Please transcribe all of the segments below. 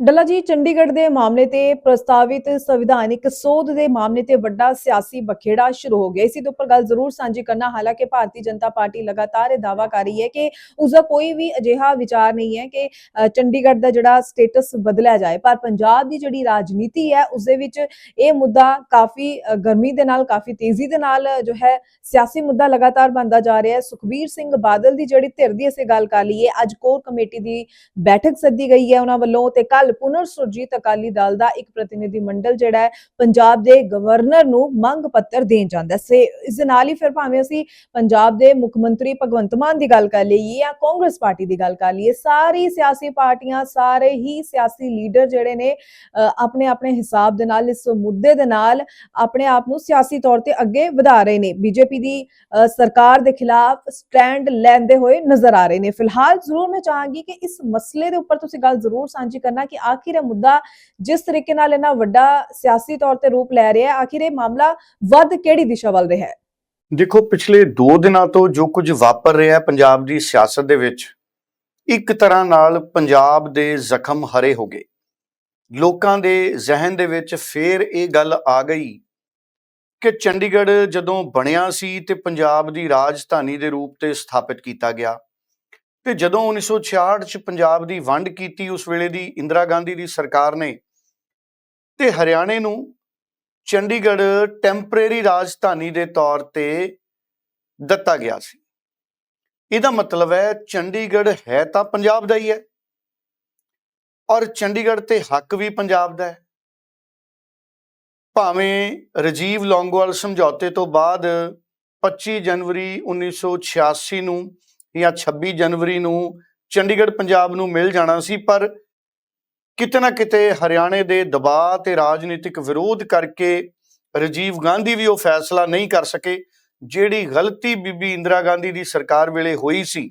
ਡੱਲਾ ਜੀ, ਚੰਡੀਗੜ੍ਹ ਦੇ ਮਾਮਲੇ ਤੇ ਪ੍ਰਸਤਾਵਿਤ ਸੰਵਿਧਾਨਿਕ ਸੋਧ ਦੇ ਮਾਮਲੇ ਤੇ ਵੱਡਾ ਸਿਆਸੀ ਬਖੇੜਾ ਸ਼ੁਰੂ ਹੋ ਗਿਆ। ਇਸੇ ਦੇ ਉੱਪਰ ਗੱਲ ਜ਼ਰੂਰ ਸਾਂਝੀ ਕਰਨਾ। ਹਾਲਾਂਕਿ ਭਾਰਤੀ ਜਨਤਾ ਪਾਰਟੀ ਲਗਾਤਾਰ ਇਹ ਦਾਅਵਾ ਕਰ ਰਹੀ ਹੈ ਕਿ ਉਸ ਦਾ ਕੋਈ ਵੀ ਅਜਿਹਾ ਵਿਚਾਰ ਨਹੀਂ ਹੈ ਕਿ ਚੰਡੀਗੜ੍ਹ ਦਾ ਜਿਹੜਾ ਸਟੇਟਸ ਬਦਲਿਆ ਜਾਏ। ਪਰ ਪੰਜਾਬ ਦੀ ਜਿਹੜੀ ਰਾਜਨੀਤੀ ਹੈ, ਉਸ ਦੇ ਵਿੱਚ ਇਹ ਮੁੱਦਾ ਕਾਫੀ ਗਰਮੀ ਦੇ ਨਾਲ, ਕਾਫੀ ਤੇਜ਼ੀ ਦੇ ਨਾਲ, ਜੋ ਹੈ, ਸਿਆਸੀ ਮੁੱਦਾ ਲਗਾਤਾਰ ਬਣਦਾ ਜਾ ਰਿਹਾ ਹੈ। ਸੁਖਬੀਰ ਸਿੰਘ ਬਾਦਲ ਦੀ ਜਿਹੜੀ ਧਿਰ ਦੀ ਅਸੀਂ ਗੱਲ ਕਰ ਲਈਏ, ਅੱਜ ਕੋਰ ਕਮੇਟੀ ਦੀ ਬੈਠਕ ਸੱਦੀ ਗਈ ਹੈ ਉਹਨਾਂ ਵੱਲੋਂ ਤੇ ਕੱਲ ਪੁਨਰ ਸੁਰਜੀਤ ਅਕਾਲੀ ਦਲ ਦਾ ਇੱਕ ਪ੍ਰਤੀਨਿਧੀ ਮੰਡਲ ਜਿਹੜਾ ਹੈ ਪੰਜਾਬ ਦੇ ਗਵਰਨਰ ਨੂੰ ਮੰਗ ਪੱਤਰ ਦੇਣ ਜਾਂਦਾ ਸੇ। ਇਸ ਦੇ ਨਾਲ ਹੀ ਫਿਰ ਭਾਵੇਂ ਅਸੀਂ ਪੰਜਾਬ ਦੇ ਮੁੱਖ ਮੰਤਰੀ ਭਗਵੰਤ ਮਾਨ ਦੀ ਗੱਲ ਕਰ ਲਈਏ ਜਾਂ ਕਾਂਗਰਸ ਪਾਰਟੀ ਦੀ ਗੱਲ ਕਰ ਲਈਏ ਸਾਰੀ ਸਿਆਸੀ ਪਾਰਟੀਆਂ ਸਾਰੇ ਹੀ ਸਿਆਸੀ ਲੀਡਰ ਜਿਹੜੇ ਨੇ ਅ, ਆਪਣੇ ਆਪਣੇ ਹਿਸਾਬ ਦੇ ਨਾਲ ਇਸ ਮੁੱਦੇ ਦੇ ਨਾਲ ਆਪਣੇ ਆਪ ਨੂੰ ਸਿਆਸੀ ਤੌਰ ਤੇ ਅੱਗੇ ਵਧਾ ਰਹੇ ਨੇ। ਬੀਜੇਪੀ ਦੀ ਅ, ਸਰਕਾਰ ਦੇ ਖਿਲਾਫ ਸਟੈਂਡ ਲੈਂਦੇ ਹੋਏ ਨਜ਼ਰ ਆ ਰਹੇ ਨੇ। ਫਿਲਹਾਲ ਜ਼ਰੂਰ ਮੈਂ ਚਾਹਾਂਗੀ ਕਿ ਇਸ ਮਸਲੇ ਦੇ ਉੱਪਰ ਤੁਸੀਂ ਗੱਲ ਜ਼ਰੂਰ ਸਾਂਝੀ ਕਰਨਾ ਕਿ ਆਖਿਰ ਇਹ ਮੁੱਦਾ ਜਿਸ ਤਰੀਕੇ ਨਾਲ ਇਹਨਾਂ ਵੱਡਾ ਸਿਆਸੀ ਤੌਰ ਤੇ ਰੂਪ ਲੈ ਰਿਹਾ ਹੈ ਆਖਿਰ ਇਹ ਮਾਮਲਾ ਵੱਧ ਕਿਹੜੀ ਦਿਸ਼ਾ ਵੱਲ ਰਿਹਾ ਹੈ? ਦੇਖੋ, ਪਿਛਲੇ 2 ਦਿਨਾਂ ਤੋਂ ਜੋ ਕੁਝ ਵਾਪਰ ਰਿਹਾ ਹੈ ਪੰਜਾਬ ਦੀ ਸਿਆਸਤ ਦੇ ਵਿੱਚ, ਇੱਕ ਤਰ੍ਹਾਂ ਨਾਲ ਪੰਜਾਬ ਦੇ ਜ਼ਖਮ ਹਰੇ ਹੋ ਗਏ। ਲੋਕਾਂ ਦੇ ਜ਼ਿਹਨ ਦੇ ਵਿੱਚ ਫੇਰ ਇਹ ਗੱਲ ਆ ਗਈ ਕਿ ਚੰਡੀਗੜ੍ਹ ਜਦੋਂ ਬਣਿਆ ਸੀ ਤੇ ਪੰਜਾਬ ਦੀ ਰਾਜਧਾਨੀ ਦੇ ਰੂਪ ਤੇ ਸਥਾਪਿਤ ਕੀਤਾ ਗਿਆ ਤੇ ਜਦੋਂ 1966 ਚ ਪੰਜਾਬ ਦੀ ਵੰਡ ਕੀਤੀ, ਉਸ ਵੇਲੇ ਦੀ ਇੰਦਰਾ ਗਾਂਧੀ ਦੀ ਸਰਕਾਰ ਨੇ, ਤੇ ਹਰਿਆਣੇ ਨੂੰ ਚੰਡੀਗੜ੍ਹ ਟੈਂਪਰੇਰੀ ਰਾਜਧਾਨੀ ਦੇ ਤੌਰ ਤੇ ਦਿੱਤਾ ਗਿਆ ਸੀ। ਇਹਦਾ ਮਤਲਬ ਹੈ ਚੰਡੀਗੜ੍ਹ ਹੈ ਤਾਂ ਪੰਜਾਬ ਦਾ ਹੀ ਹੈ, ਔਰ ਚੰਡੀਗੜ੍ਹ ਤੇ ਹੱਕ ਵੀ ਪੰਜਾਬ ਦਾ ਹੈ। ਭਾਵੇਂ ਰਾਜੀਵ ਲੌਂਗੋਵਾਲ ਸਮਝੌਤੇ ਤੋਂ ਬਾਅਦ 25 ਜਨਵਰੀ 1986 ਨੂੰ ਜਾਂ 26 ਜਨਵਰੀ ਨੂੰ ਚੰਡੀਗੜ੍ਹ, ਪੰਜਾਬ ਨੂੰ ਮਿਲ ਜਾਣਾ ਸੀ, ਪਰ ਕਿਤੇ ਨਾ ਕਿਤੇ ਹਰਿਆਣੇ ਦੇ ਦਬਾਅ ਤੇ ਰਾਜਨੀਤਿਕ ਵਿਰੋਧ ਕਰਕੇ ਰਾਜੀਵ ਗਾਂਧੀ ਵੀ ਉਹ ਫੈਸਲਾ ਨਹੀਂ ਕਰ ਸਕੇ, ਜਿਹੜੀ ਗਲਤੀ ਬੀਬੀ ਇੰਦਰਾ ਗਾਂਧੀ ਦੀ ਸਰਕਾਰ ਵੇਲੇ ਹੋਈ ਸੀ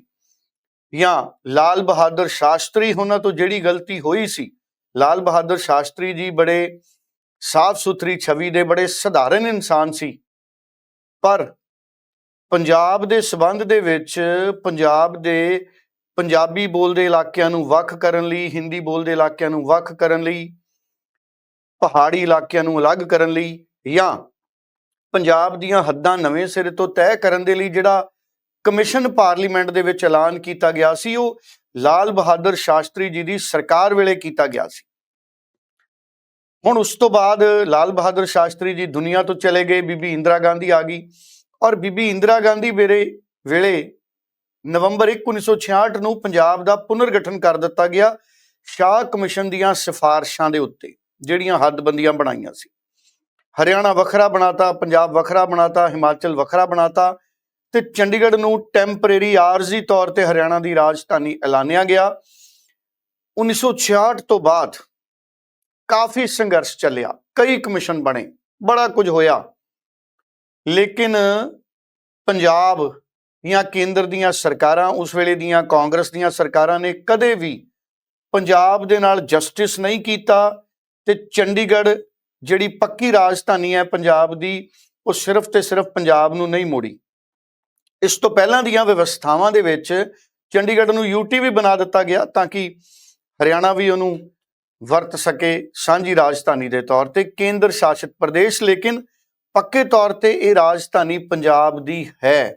ਜਾਂ ਲਾਲ ਬਹਾਦਰ ਸ਼ਾਸਤਰੀ ਉਹਨਾਂ ਤੋਂ ਜਿਹੜੀ ਗਲਤੀ ਹੋਈ ਸੀ, ਲਾਲ ਬਹਾਦਰ ਸ਼ਾਸਤਰੀ ਜੀ ਬੜੇ ਸਾਫ਼ ਸੁਥਰੀ ਛਵੀ ਦੇ ਬੜੇ ਸਧਾਰਨ ਇਨਸਾਨ ਸੀ, ਪਰ ਪੰਜਾਬ ਦੇ ਸਬੰਧ ਦੇ ਵਿੱਚ ਪੰਜਾਬ ਦੇ ਪੰਜਾਬੀ ਬੋਲਦੇ ਇਲਾਕਿਆਂ ਨੂੰ ਵੱਖ ਕਰਨ ਲਈ, ਹਿੰਦੀ ਬੋਲਦੇ ਇਲਾਕਿਆਂ ਨੂੰ ਵੱਖ ਕਰਨ ਲਈ, ਪਹਾੜੀ ਇਲਾਕਿਆਂ ਨੂੰ ਅਲੱਗ ਕਰਨ ਲਈ ਜਾਂ ਪੰਜਾਬ ਦੀਆਂ ਹੱਦਾਂ ਨਵੇਂ ਸਿਰੇ ਤੋਂ ਤੈਅ ਕਰਨ ਦੇ ਲਈ ਜਿਹੜਾ ਕਮਿਸ਼ਨ ਪਾਰਲੀਮੈਂਟ ਦੇ ਵਿੱਚ ਐਲਾਨ ਕੀਤਾ ਗਿਆ ਸੀ, ਉਹ ਲਾਲ ਬਹਾਦਰ ਸ਼ਾਸਤਰੀ ਜੀ ਦੀ ਸਰਕਾਰ ਵੇਲੇ ਕੀਤਾ ਗਿਆ ਸੀ। ਹੁਣ ਉਸ ਤੋਂ ਬਾਅਦ ਲਾਲ ਬਹਾਦਰ ਸ਼ਾਸਤਰੀ ਜੀ ਦੁਨੀਆ ਤੋਂ ਚਲੇ ਗਏ, ਬੀਬੀ ਇੰਦਰਾ ਗਾਂਧੀ ਆ ਗਈ। ਔਰ ਬੀਬੀ ਇੰਦਰਾ ਗਾਂਧੀ ਵੇਲੇ ਵੇਲੇ ਨਵੰਬਰ 1 1966 ਨੂੰ ਪੰਜਾਬ ਦਾ ਪੁਨਰਗਠਨ ਕਰ ਦਿੱਤਾ ਗਿਆ ਸ਼ਾਹ ਕਮਿਸ਼ਨ ਦੀਆਂ ਸਿਫਾਰਸ਼ਾਂ ਦੇ ਉੱਤੇ, ਜਿਹੜੀਆਂ ਹੱਦਬੰਦੀਆਂ ਬਣਾਈਆਂ ਸੀ। ਹਰਿਆਣਾ ਵੱਖਰਾ ਬਣਾਤਾ, ਪੰਜਾਬ ਵੱਖਰਾ ਬਣਾਤਾ, ਹਿਮਾਚਲ ਵੱਖਰਾ ਬਣਾਤਾ ਤੇ ਚੰਡੀਗੜ੍ਹ ਨੂੰ ਟੈਂਪਰੇਰੀ ਆਰਜ਼ੀ ਤੌਰ ਤੇ ਹਰਿਆਣਾ ਦੀ ਰਾਜਧਾਨੀ ਐਲਾਨਿਆ ਗਿਆ। 1966 ਤੋਂ ਬਾਅਦ ਕਾਫੀ ਸੰਘਰਸ਼ ਚੱਲਿਆ, ਕਈ ਕਮਿਸ਼ਨ ਬਣੇ, ਬੜਾ ਕੁਝ ਹੋਇਆ। ਲੇਕਿਨ ਪੰਜਾਬ ਜਾਂ ਕੇਂਦਰ ਦੀਆਂ ਸਰਕਾਰਾਂ, ਉਸ ਵੇਲੇ ਦੀਆਂ ਕਾਂਗਰਸ ਦੀਆਂ ਸਰਕਾਰਾਂ ਨੇ ਕਦੇ ਵੀ ਪੰਜਾਬ ਦੇ ਨਾਲ ਜਸਟਿਸ ਨਹੀਂ ਕੀਤਾ ਤੇ ਚੰਡੀਗੜ੍ਹ ਜਿਹੜੀ ਪੱਕੀ ਰਾਜਧਾਨੀ ਹੈ ਪੰਜਾਬ ਦੀ, ਉਹ ਸਿਰਫ ਤੇ ਸਿਰਫ ਪੰਜਾਬ ਨੂੰ ਨਹੀਂ ਮੋੜੀ। ਇਸ ਤੋਂ ਪਹਿਲਾਂ ਦੀਆਂ ਵਿਵਸਥਾਵਾਂ ਦੇ ਵਿੱਚ ਚੰਡੀਗੜ੍ਹ ਨੂੰ ਯੂਟੀ ਵੀ ਬਣਾ ਦਿੱਤਾ ਗਿਆ ਤਾਂ ਕਿ ਹਰਿਆਣਾ ਵੀ ਉਹਨੂੰ ਵਰਤ ਸਕੇ ਸਾਂਝੀ ਰਾਜਧਾਨੀ ਦੇ ਤੌਰ ਤੇ, ਕੇਂਦਰ ਸ਼ਾਸਿਤ ਪ੍ਰਦੇਸ਼ ਲੇਕਿਨ ਪੱਕੇ ਤੌਰ ਤੇ ਇਹ ਰਾਜਧਾਨੀ ਪੰਜਾਬ ਦੀ ਹੈ।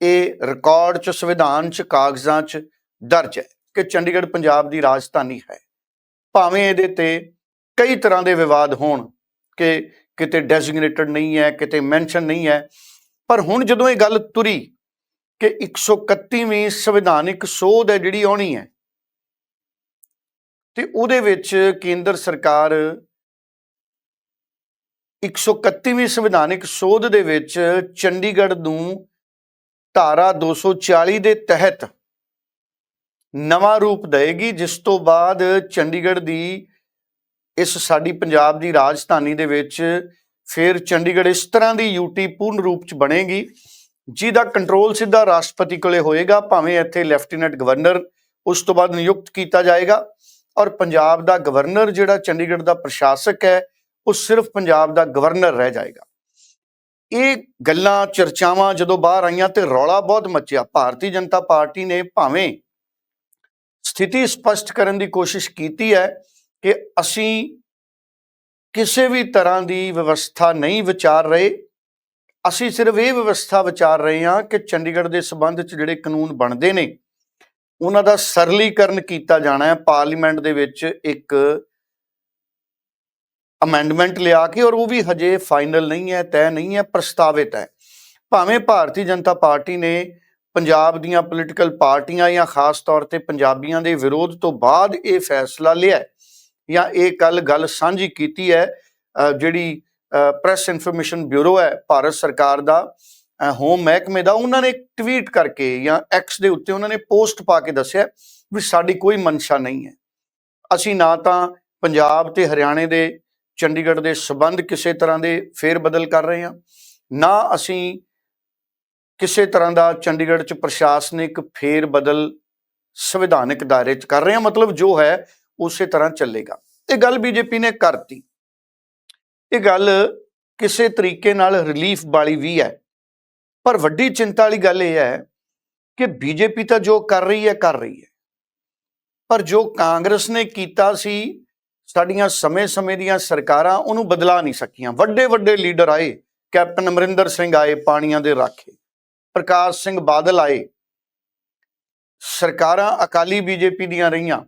ਇਹ ਰਿਕਾਰਡ ਚ, ਸੰਵਿਧਾਨ ਚ, ਕਾਗਜ਼ਾਂ ਚ ਦਰਜ ਹੈ ਕਿ ਚੰਡੀਗੜ੍ਹ ਪੰਜਾਬ ਦੀ ਰਾਜਧਾਨੀ ਹੈ। ਭਾਵੇਂ ਇਹਦੇ ਤੇ ਕਈ ਤਰ੍ਹਾਂ ਦੇ ਵਿਵਾਦ ਹੋਣ ਕਿ ਕਿਤੇ ਡੈਜ਼ਿਗਨੇਟਡ ਨਹੀਂ ਹੈ, ਕਿਤੇ ਮੈਂਸ਼ਨ ਨਹੀਂ ਹੈ, ਪਰ ਹੁਣ ਜਦੋਂ ਇਹ ਗੱਲ ਤੁਰੀ ਕਿ 131ਵੀਂ ਸੰਵਿਧਾਨਿਕ ਸੋਧ ਹੈ ਜਿਹੜੀ ਆਉਣੀ ਹੈ, ਤੇ ਉਹਦੇ ਵਿੱਚ ਕੇਂਦਰ ਸਰਕਾਰ 131ਵੀਂ ਸੰਵਿਧਾਨਿਕ ਸੋਧ ਦੇ ਵਿੱਚ ਚੰਡੀਗੜ੍ਹ ਨੂੰ ਧਾਰਾ 240 ਦੇ ਤਹਿਤ ਨਵਾਂ ਰੂਪ ਦੇਗੀ ਜਿਸ ਤੋਂ ਬਾਅਦ ਚੰਡੀਗੜ੍ਹ ਦੀ ਇਸ ਸਾਡੀ ਪੰਜਾਬ ਦੀ ਰਾਜਧਾਨੀ ਦੇ ਵਿੱਚ ਫਿਰ ਚੰਡੀਗੜ੍ਹ ਇਸ ਤਰ੍ਹਾਂ ਦੀ ਯੂਟੀ ਪੂਰਨ ਰੂਪ ਚ ਬਣੇਗੀ, ਜਿਹਦਾ ਕੰਟਰੋਲ ਸਿੱਧਾ ਰਾਸ਼ਟਰਪਤੀ ਕੋਲੇ ਹੋਏਗਾ, ਭਾਵੇਂ ਇੱਥੇ ਲੈਫਟੀਨੈਂਟ ਗਵਰਨਰ ਉਸ ਤੋਂ ਬਾਅਦ ਨਿਯੁਕਤ ਕੀਤਾ ਜਾਏਗਾ, ਔਰ ਪੰਜਾਬ ਦਾ ਗਵਰਨਰ ਜਿਹੜਾ ਚੰਡੀਗੜ੍ਹ ਦਾ ਪ੍ਰਸ਼ਾਸਕ ਹੈ ਉਹ ਸਿਰਫ ਪੰਜਾਬ ਦਾ ਗਵਰਨਰ ਰਹਿ ਜਾਏਗਾ। ਇਹ ਗੱਲਾਂ, ਚਰਚਾਵਾਂ ਜਦੋਂ ਬਾਹਰ ਆਈਆਂ ਤੇ ਰੌਲਾ ਬਹੁਤ ਮੱਚਿਆ। ਭਾਰਤੀ ਜਨਤਾ ਪਾਰਟੀ ਨੇ ਭਾਵੇਂ ਸਥਿਤੀ ਸਪਸ਼ਟ ਕਰਨ ਦੀ ਕੋਸ਼ਿਸ਼ ਕੀਤੀ ਹੈ ਕਿ ਅਸੀਂ ਕਿਸੇ ਵੀ ਤਰ੍ਹਾਂ ਦੀ ਵਿਵਸਥਾ ਨਹੀਂ ਵਿਚਾਰ ਰਹੇ, ਅਸੀਂ ਸਿਰਫ ਇਹ ਵਿਵਸਥਾ ਵਿਚਾਰ ਰਹੇ ਹਾਂ ਕਿ ਚੰਡੀਗੜ੍ਹ ਦੇ ਸਬੰਧ ਚ ਜਿਹੜੇ ਕਾਨੂੰਨ ਬਣਦੇ ਨੇ, ਉਹਨਾਂ ਦਾ ਸਰਲੀਕਰਨ ਕੀਤਾ ਜਾਣਾ ਹੈ। ਪਾਰਲੀਮੈਂਟ ਦੇ ਵਿੱਚ ਇੱਕ ਅਮੈਂਡਮੈਂਟ ਲਿਆ ਕੇ ਔਰ ਉਹ ਵੀ ਹਜੇ ਫਾਈਨਲ ਨਹੀਂ ਹੈ, ਤੈਅ ਨਹੀਂ ਹੈ, ਪ੍ਰਸਤਾਵਿਤ ਹੈ। ਭਾਵੇਂ ਭਾਰਤੀ ਜਨਤਾ ਪਾਰਟੀ ਨੇ ਪੰਜਾਬ ਦੀਆਂ ਪੋਲੀਟੀਕਲ ਪਾਰਟੀਆਂ ਜਾਂ ਖਾਸ ਤੌਰ ਤੇ ਪੰਜਾਬੀਆਂ ਦੇ ਵਿਰੋਧ ਤੋਂ ਬਾਅਦ ਇਹ ਫੈਸਲਾ ਲਿਆ ਜਾਂ ਇਹ ਕੱਲ ਗੱਲ ਸਾਂਝੀ ਕੀਤੀ ਹੈ ਜਿਹੜੀ ਪ੍ਰੈਸ ਇਨਫੋਰਮੇਸ਼ਨ ਬਿਊਰੋ ਹੈ, ਭਾਰਤ ਸਰਕਾਰ ਦਾ ਹੋਮ ਮਹਿਕਮੇ ਦਾ, ਉਹਨਾਂ ਨੇ ਟਵੀਟ ਕਰਕੇ ਜਾਂ ਐਕਸ ਦੇ ਉੱਤੇ ਉਹਨਾਂ ਨੇ ਪੋਸਟ ਪਾ ਕੇ ਦੱਸਿਆ ਵੀ ਸਾਡੀ ਕੋਈ ਮਨਸ਼ਾ ਨਹੀਂ ਹੈ। ਅਸੀਂ ਨਾ ਤਾਂ ਪੰਜਾਬ ਤੇ ਹਰਿਆਣੇ ਦੇ ਚੰਡੀਗੜ੍ਹ ਦੇ ਸਬੰਧ ਕਿਸੇ ਤਰ੍ਹਾਂ ਦੇ ਫੇਰ ਬਦਲ ਕਰ ਰਹੇ ਹਾਂ। ਨਾ ਅਸੀਂ ਕਿਸੇ ਤਰ੍ਹਾਂ ਦਾ ਚੰਡੀਗੜ੍ਹ ਚ ਪ੍ਰਸ਼ਾਸਨਿਕ ਫੇਰ ਬਦਲ ਸੰਵਿਧਾਨਕ ਦਾਇਰੇ ਚ ਕਰ ਰਹੇ ਹਾਂ, ਮਤਲਬ ਜੋ ਹੈ, ਉਸੇ ਤਰ੍ਹਾਂ ਚੱਲੇਗਾ। ਇਹ ਗੱਲ ਬੀਜੇਪੀ ਨੇ ਕਰਤੀ। ਇਹ ਗੱਲ ਕਿਸੇ ਤਰੀਕੇ ਨਾਲ ਰਿਲੀਫ ਵਾਲੀ ਵੀ ਹੈ। ਪਰ ਵੱਡੀ ਚਿੰਤਾ ਵਾਲੀ ਗੱਲ ਇਹ ਹੈ ਕਿ ਬੀਜੇਪੀ ਤਾਂ ਜੋ ਕਰ ਰਹੀ ਹੈ, ਕਰ ਰਹੀ ਹੈ। ਪਰ ਜੋ ਕਾਂਗਰਸ ਨੇ ਕੀਤਾ ਸੀ ਸਾਡੀਆਂ ਸਮੇਂ-ਸਮੇਂ ਦੀਆਂ ਸਰਕਾਰਾਂ ਉਹਨੂੰ ਬਦਲਾ ਨਹੀਂ ਸਕੀਆਂ। ਵੱਡੇ ਵੱਡੇ ਲੀਡਰ ਆਏ, ਕੈਪਟਨ ਅਮਰਿੰਦਰ ਸਿੰਘ ਆਏ, ਪਾਣੀਆਂ ਦੇ ਰਾਖੇ। ਪ੍ਰਕਾਸ਼ ਸਿੰਘ ਬਾਦਲ ਆਏ। ਸਰਕਾਰਾਂ ਅਕਾਲੀ ਬੀਜੇਪੀ ਦੀਆਂ ਰਹੀਆਂ।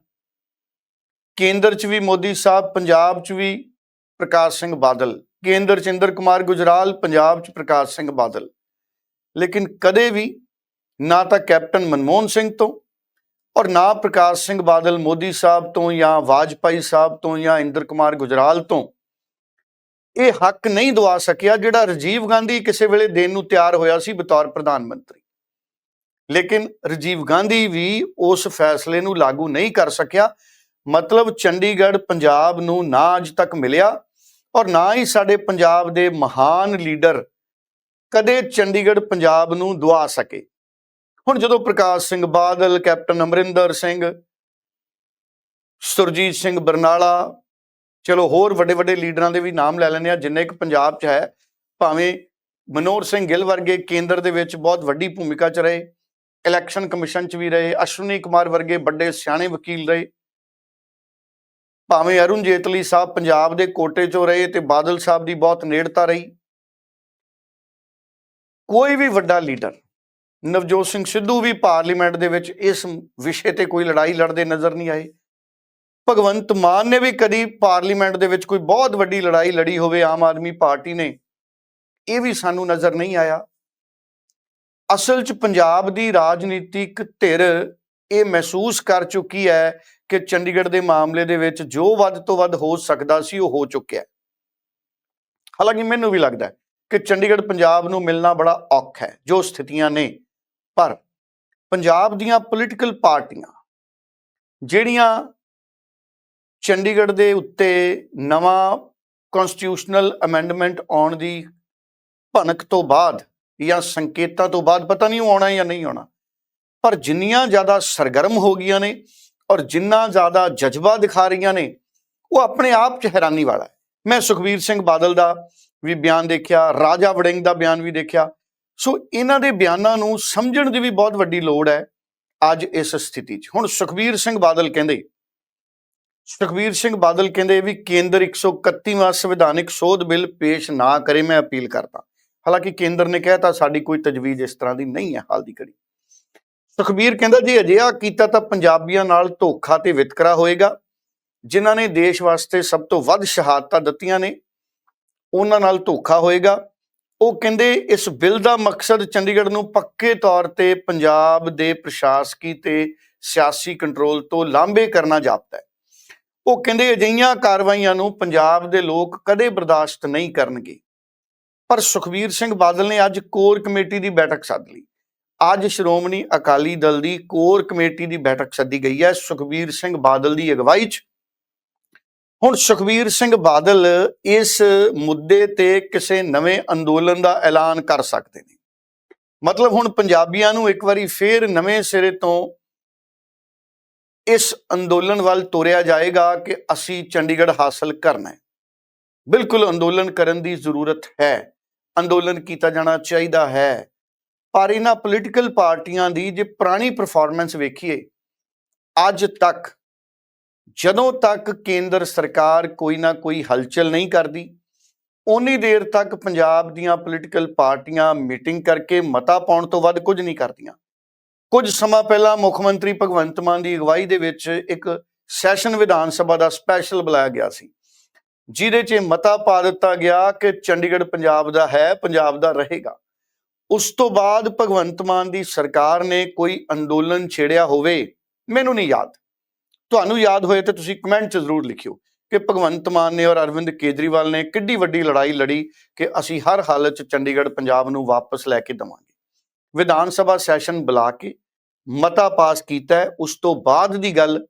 ਕੇਂਦਰ 'ਚ ਵੀ ਮੋਦੀ ਸਾਹਿਬ, ਪੰਜਾਬ 'ਚ ਵੀ ਪ੍ਰਕਾਸ਼ ਸਿੰਘ ਬਾਦਲ। ਕੇਂਦਰ 'ਚ ਇੰਦਰ ਕੁਮਾਰ ਗੁਜਰਾਲ, ਪੰਜਾਬ 'ਚ ਪ੍ਰਕਾਸ਼ ਸਿੰਘ ਬਾਦਲ। ਲੇਕਿਨ ਕਦੇ ਵੀ ਨਾ ਤਾਂ ਕੈਪਟਨ ਮਨਮੋਹਨ ਸਿੰਘ ਤੋਂ ਔਰ ਨਾ ਪ੍ਰਕਾਸ਼ ਸਿੰਘ ਬਾਦਲ ਮੋਦੀ ਸਾਹਿਬ ਤੋਂ ਜਾਂ ਵਾਜਪਾਈ ਸਾਹਿਬ ਤੋਂ ਜਾਂ ਇੰਦਰ ਕੁਮਾਰ ਗੁਜਰਾਲ ਤੋਂ ਇਹ ਹੱਕ ਨਹੀਂ ਦਵਾ ਸਕਿਆ ਜਿਹੜਾ ਰਾਜੀਵ ਗਾਂਧੀ ਕਿਸੇ ਵੇਲੇ ਦੇਣ ਨੂੰ ਤਿਆਰ ਹੋਇਆ ਸੀ ਬਤੌਰ ਪ੍ਰਧਾਨ ਮੰਤਰੀ। ਲੇਕਿਨ ਰਾਜੀਵ ਗਾਂਧੀ ਵੀ ਉਸ ਫੈਸਲੇ ਨੂੰ ਲਾਗੂ ਨਹੀਂ ਕਰ ਸਕਿਆ। ਮਤਲਬ ਚੰਡੀਗੜ੍ਹ ਪੰਜਾਬ ਨੂੰ ਨਾ ਅੱਜ ਤੱਕ ਮਿਲਿਆ ਔਰ ਨਾ ਹੀ ਸਾਡੇ ਪੰਜਾਬ ਦੇ ਮਹਾਨ ਲੀਡਰ ਕਦੇ ਚੰਡੀਗੜ੍ਹ ਪੰਜਾਬ ਨੂੰ ਦਵਾ ਸਕੇ। ਹੁਣ ਜਦੋਂ ਪ੍ਰਕਾਸ਼ ਸਿੰਘ ਬਾਦਲ, ਕੈਪਟਨ ਅਮਰਿੰਦਰ ਸਿੰਘ, ਸੁਰਜੀਤ ਸਿੰਘ ਬਰਨਾਲਾ, ਚਲੋ ਹੋਰ ਵੱਡੇ ਵੱਡੇ ਲੀਡਰਾਂ ਦੇ ਵੀ ਨਾਮ ਲੈ ਲੈਂਦੇ ਆ, ਜਿੰਨੇ ਕੁ ਪੰਜਾਬ 'ਚ ਹੈ, ਭਾਵੇਂ ਮਨੋਹਰ ਸਿੰਘ ਗਿੱਲ ਵਰਗੇ ਕੇਂਦਰ ਦੇ ਵਿੱਚ ਬਹੁਤ ਵੱਡੀ ਭੂਮਿਕਾ 'ਚ ਰਹੇ, ਇਲੈਕਸ਼ਨ ਕਮਿਸ਼ਨ 'ਚ ਵੀ ਰਹੇ, ਅਸ਼ਵਨੀ ਕੁਮਾਰ ਵਰਗੇ ਵੱਡੇ ਸਿਆਣੇ ਵਕੀਲ ਰਹੇ, ਭਾਵੇਂ ਅਰੁਣ ਜੇਤਲੀ ਸਾਹਿਬ ਪੰਜਾਬ ਦੇ ਕੋਟੇ 'ਚੋਂ ਰਹੇ ਤੇ ਬਾਦਲ ਸਾਹਿਬ ਦੀ ਬਹੁਤ ਨੇੜਤਾ ਰਹੀ, ਕੋਈ ਵੀ ਵੱਡਾ ਲੀਡਰ ਨਵਜੋਤ ਸਿੰਘ ਸਿੱਧੂ ਵੀ ਪਾਰਲੀਮੈਂਟ ਦੇ ਵਿੱਚ ਇਸ ਵਿਸ਼ੇ ਤੇ ਕੋਈ ਲੜਾਈ ਲੜਦੇ ਨਜ਼ਰ ਨਹੀਂ ਆਏ। ਭਗਵੰਤ ਮਾਨ ਨੇ ਵੀ ਕਦੀ ਪਾਰਲੀਮੈਂਟ ਦੇ ਵਿੱਚ ਕੋਈ ਬਹੁਤ ਵੱਡੀ ਲੜਾਈ ਲੜੀ ਹੋਵੇ ਆਮ ਆਦਮੀ ਪਾਰਟੀ ਨੇ, ਇਹ ਵੀ ਸਾਨੂੰ ਨਜ਼ਰ ਨਹੀਂ ਆਇਆ। ਅਸਲ 'ਚ ਪੰਜਾਬ ਦੀ ਰਾਜਨੀਤਿਕ ਧਿਰ ਇਹ ਮਹਿਸੂਸ ਕਰ ਚੁੱਕੀ ਹੈ ਕਿ ਚੰਡੀਗੜ੍ਹ ਦੇ ਮਾਮਲੇ ਦੇ ਵਿੱਚ ਜੋ ਵੱਧ ਤੋਂ ਵੱਧ ਹੋ ਸਕਦਾ ਸੀ ਉਹ ਹੋ ਚੁੱਕਿਆ ਹਾਲਾਂਕਿ ਮੈਨੂੰ ਵੀ ਲੱਗਦਾ ਹੈ ਕਿ ਚੰਡੀਗੜ੍ਹ ਪੰਜਾਬ ਨੂੰ ਮਿਲਣਾ ਬੜਾ ਔਖਾ ਹੈ, ਜੋ ਸਥਿਤੀਆਂ ਨੇ। ਪਰ ਪੰਜਾਬ ਦੀਆਂ ਪੋਲੀਟੀਕਲ ਪਾਰਟੀਆਂ ਜਿਹੜੀਆਂ ਚੰਡੀਗੜ੍ਹ ਦੇ ਉੱਤੇ ਨਵਾਂ ਕਨਸਟੀਟਿਊਸ਼ਨਲ ਅਮੈਂਡਮੈਂਟ ਆਉਣ ਦੀ ਭਨਕ ਤੋਂ ਬਾਅਦ ਜਾਂ ਸੰਕੇਤਾਂ ਤੋਂ ਬਾਅਦ, ਪਤਾ ਨਹੀਂ ਉਹ ਆਉਣਾ ਜਾਂ ਨਹੀਂ ਆਉਣਾ, ਪਰ ਜਿੰਨੀਆਂ ਜ਼ਿਆਦਾ ਸਰਗਰਮ ਹੋ ਗਈਆਂ ਨੇ ਔਰ ਜਿੰਨਾ ਜ਼ਿਆਦਾ ਜਜ਼ਬਾ ਦਿਖਾ ਰਹੀਆਂ ਨੇ, ਉਹ ਆਪਣੇ ਆਪ 'ਚ ਹੈਰਾਨੀ ਵਾਲਾ ਹੈ। ਮੈਂ ਸੁਖਬੀਰ ਸਿੰਘ ਬਾਦਲ ਦਾ ਵੀ ਬਿਆਨ ਦੇਖਿਆ, ਰਾਜਾ ਵੜਿੰਗ ਦਾ ਬਿਆਨ ਵੀ ਦੇਖਿਆ ਸੋ ਇਹਨਾਂ ਦੇ ਬਿਆਨਾਂ ਨੂੰ ਸਮਝਣ ਦੀ ਵੀ ਬਹੁਤ ਵੱਡੀ ਲੋੜ ਹੈ ਅੱਜ ਇਸ ਸਥਿਤੀ 'ਚ। ਹੁਣ ਸੁਖਬੀਰ ਸਿੰਘ ਬਾਦਲ ਕਹਿੰਦੇ, ਸੁਖਬੀਰ ਸਿੰਘ ਬਾਦਲ ਕਹਿੰਦੇ ਵੀ ਕੇਂਦਰ 131ਵਾਂ ਸੰਵਿਧਾਨਿਕ ਸੋਧ ਬਿੱਲ ਪੇਸ਼ ਨਾ ਕਰੇ, ਮੈਂ ਅਪੀਲ ਕਰਦਾ। ਹਾਲਾਂਕਿ ਕੇਂਦਰ ਨੇ ਕਹਿਤਾ ਸਾਡੀ ਕੋਈ ਤਜਵੀਜ਼ ਇਸ ਤਰ੍ਹਾਂ ਦੀ ਨਹੀਂ ਹੈ, ਹਾਲ ਦੀ ਘੜੀ। ਸੁਖਬੀਰ ਕਹਿੰਦਾ ਜੇ ਅਜਿਹਾ ਕੀਤਾ ਤਾਂ ਪੰਜਾਬੀਆਂ ਨਾਲ ਧੋਖਾ ਤੇ ਵਿਤਕਰਾ ਹੋਏਗਾ। ਜਿਨ੍ਹਾਂ ਨੇ ਦੇਸ਼ ਵਾਸਤੇ ਸਭ ਤੋਂ ਵੱਧ ਸ਼ਹਾਦਤਾਂ ਦਿੱਤੀਆਂ ਨੇ, ਉਹਨਾਂ ਨਾਲ ਧੋਖਾ ਹੋਏਗਾ। ਉਹ ਕਹਿੰਦੇ ਇਸ ਬਿੱਲ ਦਾ ਮਕਸਦ ਚੰਡੀਗੜ੍ਹ ਨੂੰ ਪੱਕੇ ਤੌਰ ਤੇ ਪੰਜਾਬ ਦੇ ਪ੍ਰਸ਼ਾਸਕੀ ਤੇ ਸਿਆਸੀ ਕੰਟਰੋਲ ਤੋਂ ਲਾਂਭੇ ਕਰਨਾ ਜਾਪਦਾ ਹੈ। ਉਹ ਕਹਿੰਦੇ ਅਜਿਹੀਆਂ ਕਾਰਵਾਈਆਂ ਨੂੰ ਪੰਜਾਬ ਦੇ ਲੋਕ ਕਦੇ ਬਰਦਾਸ਼ਤ ਨਹੀਂ ਕਰਨਗੇ। ਪਰ ਸੁਖਬੀਰ ਸਿੰਘ ਬਾਦਲ ਨੇ ਅੱਜ ਕੋਰ ਕਮੇਟੀ ਦੀ ਬੈਠਕ ਸੱਦ ਲਈ। ਅੱਜ ਸ਼੍ਰੋਮਣੀ ਅਕਾਲੀ ਦਲ ਦੀ ਕੋਰ ਕਮੇਟੀ ਦੀ ਬੈਠਕ ਸੱਦੀ ਗਈ ਹੈ। ਸੁਖਬੀਰ ਸਿੰਘ ਬਾਦਲ ਦੀ ਅਗਵਾਈ 'ਚ ਹੁਣ ਸੁਖਬੀਰ ਸਿੰਘ ਬਾਦਲ ਇਸ ਮੁੱਦੇ ਤੇ ਕਿਸੇ ਨਵੇਂ ਅੰਦੋਲਨ ਦਾ ਐਲਾਨ ਕਰ ਸਕਦੇ ਨੇ। ਮਤਲਬ ਹੁਣ ਪੰਜਾਬੀਆਂ ਨੂੰ ਇੱਕ ਵਾਰੀ ਫੇਰ ਨਵੇਂ ਸਿਰੇ ਤੋਂ ਇਸ ਅੰਦੋਲਨ ਵੱਲ ਤੋਰਿਆ ਜਾਏਗਾ ਕਿ ਅਸੀਂ ਚੰਡੀਗੜ੍ਹ ਹਾਸਲ ਕਰਨਾ ਹੈ। ਬਿਲਕੁਲ ਅੰਦੋਲਨ ਕਰਨ ਦੀ ਜ਼ਰੂਰਤ ਹੈ, ਅੰਦੋਲਨ ਕੀਤਾ ਜਾਣਾ ਚਾਹੀਦਾ ਹੈ, ਪਰ ਇਹਨਾਂ ਪੋਲੀਟੀਕਲ ਪਾਰਟੀਆਂ ਦੀ ਜੇ ਪੁਰਾਣੀ ਪਰਫਾਰਮੈਂਸ ਵੇਖੀਏ, ਅੱਜ ਤੱਕ ਜਦੋਂ ਤੱਕ ਕੇਂਦਰ ਸਰਕਾਰ ਕੋਈ ਨਾ ਕੋਈ ਹਲਚਲ ਨਹੀਂ ਕਰਦੀ ਉਨੀ ਦੇਰ ਤੱਕ ਪੰਜਾਬ ਦੀਆਂ ਪੋਲੀਟੀਕਲ ਪਾਰਟੀਆਂ ਮੀਟਿੰਗ ਕਰਕੇ ਮਤਾ ਪਾਉਣ ਤੋਂ ਵੱਧ ਕੁਝ ਨਹੀਂ ਕਰਦੀਆਂ। ਕੁਝ ਸਮਾਂ ਪਹਿਲਾਂ ਮੁੱਖ ਮੰਤਰੀ ਭਗਵੰਤ ਮਾਨ ਦੀ ਅਗਵਾਈ ਦੇ ਵਿੱਚ ਇੱਕ ਸੈਸ਼ਨ ਵਿਧਾਨ ਸਭਾ ਦਾ ਸਪੈਸ਼ਲ ਬੁਲਾਇਆ ਗਿਆ ਸੀ, ਜਿਹਦੇ 'ਚ ਮਤਾ ਪਾ ਦਿੱਤਾ ਗਿਆ ਕਿ ਚੰਡੀਗੜ੍ਹ ਪੰਜਾਬ ਦਾ ਹੈ, ਪੰਜਾਬ ਦਾ ਰਹੇਗਾ। ਉਸ ਤੋਂ ਬਾਅਦ ਭਗਵੰਤ ਮਾਨ ਦੀ ਸਰਕਾਰ ਨੇ ਕੋਈ ਅੰਦੋਲਨ ਛੇੜਿਆ ਹੋਵੇ, ਮੈਨੂੰ ਨਹੀਂ ਯਾਦ। ਤੁਹਾਨੂੰ ਯਾਦ ਹੋਏ ਤਾਂ ਤੁਸੀਂ ਕਮੈਂਟ 'ਚ ਜ਼ਰੂਰ ਲਿਖਿਓ ਕਿ ਭਗਵੰਤ ਮਾਨ ਨੇ ਔਰ ਅਰਵਿੰਦ ਕੇਜਰੀਵਾਲ ਨੇ ਕਿੱਡੀ ਵੱਡੀ ਲੜਾਈ ਲੜੀ ਕਿ ਅਸੀਂ ਹਰ ਹਾਲਤ 'ਚ ਚੰਡੀਗੜ੍ਹ, ਪੰਜਾਬ ਨੂੰ ਵਾਪਸ ਲੈ ਕੇ ਦਵਾਂਗੇ। ਵਿਧਾਨ ਸਭਾ ਸੈਸ਼ਨ ਬੁਲਾ ਕੇ ਮਤਾ ਪਾਸ ਕੀਤਾ ਉਸ ਤੋਂ ਬਾਅਦ ਦੀ ਗੱਲ